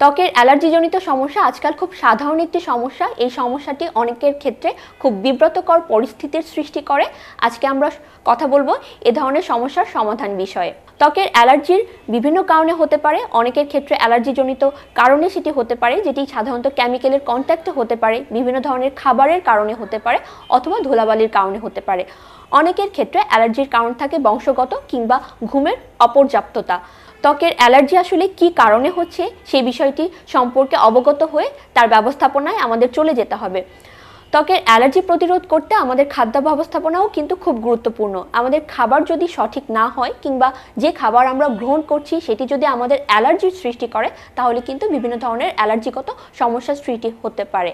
ত্বকের অ্যালার্জিজনিত সমস্যা আজকাল খুব সাধারণ একটি সমস্যা। এই সমস্যাটি অনেকের ক্ষেত্রে খুব বিব্রতকর পরিস্থিতির সৃষ্টি করে। আজকে আমরা কথা বলব এ ধরনের সমস্যার সমাধান বিষয়ে। ত্বকের অ্যালার্জির বিভিন্ন কারণে হতে পারে, অনেকের ক্ষেত্রে অ্যালার্জিজনিত কারণে সেটি হতে পারে, যেটি সাধারণত কেমিক্যালের কন্ট্যাক্টে হতে পারে, বিভিন্ন ধরনের খাবারের কারণে হতে পারে, অথবা ধুলাবালির কারণে হতে পারে। অনেকের ক্ষেত্রে অ্যালার্জির কারণ থাকে বংশগত কিংবা ঘুমের অপর্যাপ্ততা। ত্বকের অ্যালার্জি আসলে কি কারণে হচ্ছে সেই বিষয়টি সম্পর্কে অবগত হয়ে তার ব্যবস্থাপনায় আমাদের চলে যেতে হবে। ত্বকের অ্যালার্জি প্রতিরোধ করতে আমাদের খাদ্য ব্যবস্থাপনাও কিন্তু খুব গুরুত্বপূর্ণ। আমাদের খাবার যদি সঠিক না হয় কিংবা যে খাবার আমরা গ্রহণ করছি সেটি যদি আমাদের অ্যালার্জির সৃষ্টি করে, তাহলে কিন্তু বিভিন্ন ধরনের অ্যালার্জিগত সমস্যার সৃষ্টি হতে পারে।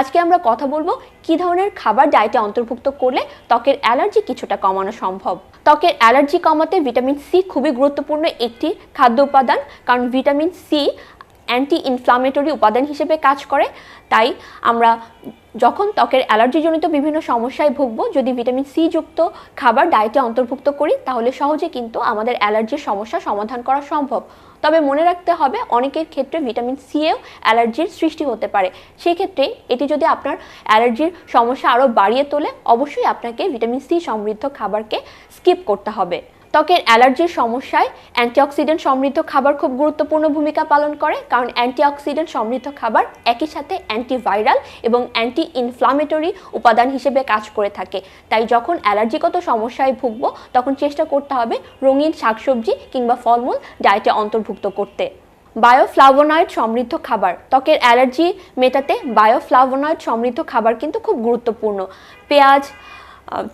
আজকে আমরা কথা বলব কি ধরনের খাবার ডায়েটে অন্তর্ভুক্ত করলে ত্বকের অ্যালার্জি কিছুটা কমানো সম্ভব। ত্বকের অ্যালার্জি কমাতে ভিটামিন সি খুবই গুরুত্বপূর্ণ একটি খাদ্য উপাদান, কারণ ভিটামিন সি অ্যান্টি ইনফ্লামেটরি উপাদান হিসেবে কাজ করে। তাই আমরা যখন ত্বকের অ্যালার্জিজনিত বিভিন্ন সমস্যায় ভুগবো, যদি ভিটামিন সি যুক্ত খাবার ডায়েটে অন্তর্ভুক্ত করি, তাহলে সহজে কিন্তু আমাদের অ্যালার্জির সমস্যা সমাধান করা সম্ভব। তবে মনে রাখতে হবে, অনেকের ক্ষেত্রে ভিটামিন সি এও অ্যালার্জির সৃষ্টি হতে পারে। সেক্ষেত্রে এটি যদি আপনার অ্যালার্জির সমস্যা আরও বাড়িয়ে তোলে, অবশ্যই আপনাকে ভিটামিন সি সমৃদ্ধ খাবারকে স্কিপ করতে হবে। ত্বকের অ্যালার্জির সমস্যায় অ্যান্টিঅক্সিডেন্ট সমৃদ্ধ খাবার খুব গুরুত্বপূর্ণ ভূমিকা পালন করে, কারণ অ্যান্টিঅক্সিডেন্ট সমৃদ্ধ খাবার একই সাথে অ্যান্টিভাইরাল এবং অ্যান্টি ইনফ্লামেটরি উপাদান হিসেবে কাজ করে থাকে। তাই যখন অ্যালার্জিগত সমস্যায় ভুগব, তখন চেষ্টা করতে হবে রঙিন শাকসবজি কিংবা ফলমূল ডায়েটে অন্তর্ভুক্ত করতে। বায়োফ্লাভোনয়েড সমৃদ্ধ খাবার। ত্বকের অ্যালার্জি মেটাতে বায়োফ্লাভোনয়েড সমৃদ্ধ খাবার কিন্তু খুব গুরুত্বপূর্ণ। পেঁয়াজ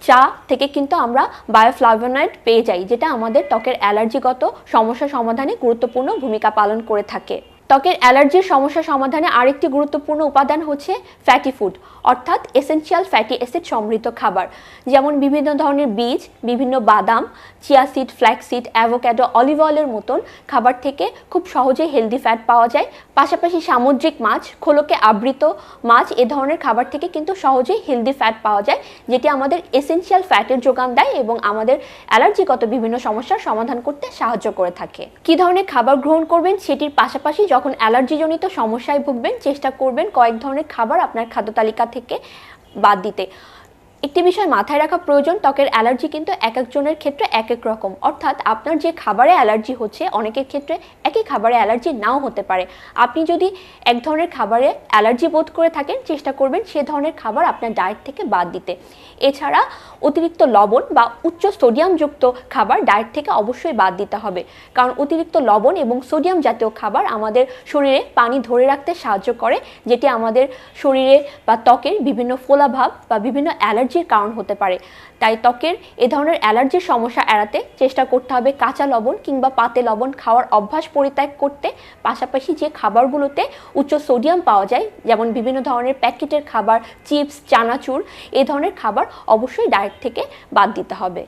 চা থেকে কিন্তু আমরা বায়োফ্লাভোনয়েড পেয়ে যাই, যেটা আমাদের ত্বকের অ্যালার্জিগত সমস্যা সমাধানে গুরুত্বপূর্ণ ভূমিকা পালন করে থাকে। ত্বকের অ্যালার্জির সমস্যা সমাধানে আরেকটি গুরুত্বপূর্ণ উপাদান হচ্ছে ফ্যাটি ফুড অর্থাৎ এসেনশিয়াল ফ্যাটি অ্যাসিড সমৃদ্ধ খাবার। যেমন বিভিন্ন ধরনের বীজ, বিভিন্ন বাদাম chia seed flaxseed avocado olive অয়েলের মতন খাবার থেকে খুব সহজেই হেলদি ফ্যাট পাওয়া যায়। পাশাপাশি সামুদ্রিক মাছ, খোলকে আবৃত মাছ, এ ধরনের খাবার থেকে কিন্তু সহজেই হেলদি ফ্যাট পাওয়া যায়, যেটি আমাদের এসেনশিয়াল ফ্যাটের যোগান দেয় এবং আমাদের অ্যালার্জিগত বিভিন্ন সমস্যার সমাধান করতে সাহায্য করে থাকে। কী ধরনের খাবার গ্রহণ করবেন সেটির পাশাপাশি যখন অ্যালার্জিজনিত সমস্যায় ভুগবেন, চেষ্টা করবেন কয়েক ধরনের খাবার আপনার খাদ্য তালিকা থেকে বাদ দিতে। একটি বিষয় মাথায় রাখা প্রয়োজন, ত্বকের অ্যালার্জি কিন্তু এক একজনের ক্ষেত্রে এক এক রকম। অর্থাৎ আপনার যে খাবারে অ্যালার্জি হচ্ছে, অনেকের ক্ষেত্রে একই খাবারে অ্যালার্জি নাও হতে পারে। আপনি যদি এক ধরনের খাবারে অ্যালার্জি বোধ করে থাকেন, চেষ্টা করবেন সে ধরনের খাবার আপনার ডায়েট থেকে বাদ দিতে। এছাড়া অতিরিক্ত লবণ বা উচ্চ সোডিয়ামযুক্ত খাবার ডায়েট থেকে অবশ্যই বাদ দিতে হবে। কারণ অতিরিক্ত লবণ এবং সোডিয়াম জাতীয় খাবার আমাদের শরীরে পানি ধরে রাখতে সাহায্য করে, যেটি আমাদের শরীরে বা ত্বকের বিভিন্ন ফোলাভাব বা বিভিন্ন অ্যালার্জির কারণ হতে পারে। তাই ত্বকের এ ধরনের অ্যালার্জির সমস্যা এড়াতে চেষ্টা করতে হবে কাঁচা লবণ কিংবা পাতে লবণ খাওয়ার অভ্যাস পরিত্যাগ করতে, পাশাপাশি যে খাবারগুলোতে উচ্চ সোডিয়াম পাওয়া যায়, যেমন বিভিন্ন ধরনের প্যাকেটের খাবার, চিপস, চানাচুর, এ ধরনের খাবার অবশ্যই ডায়েট থেকে বাদ দিতে হবে।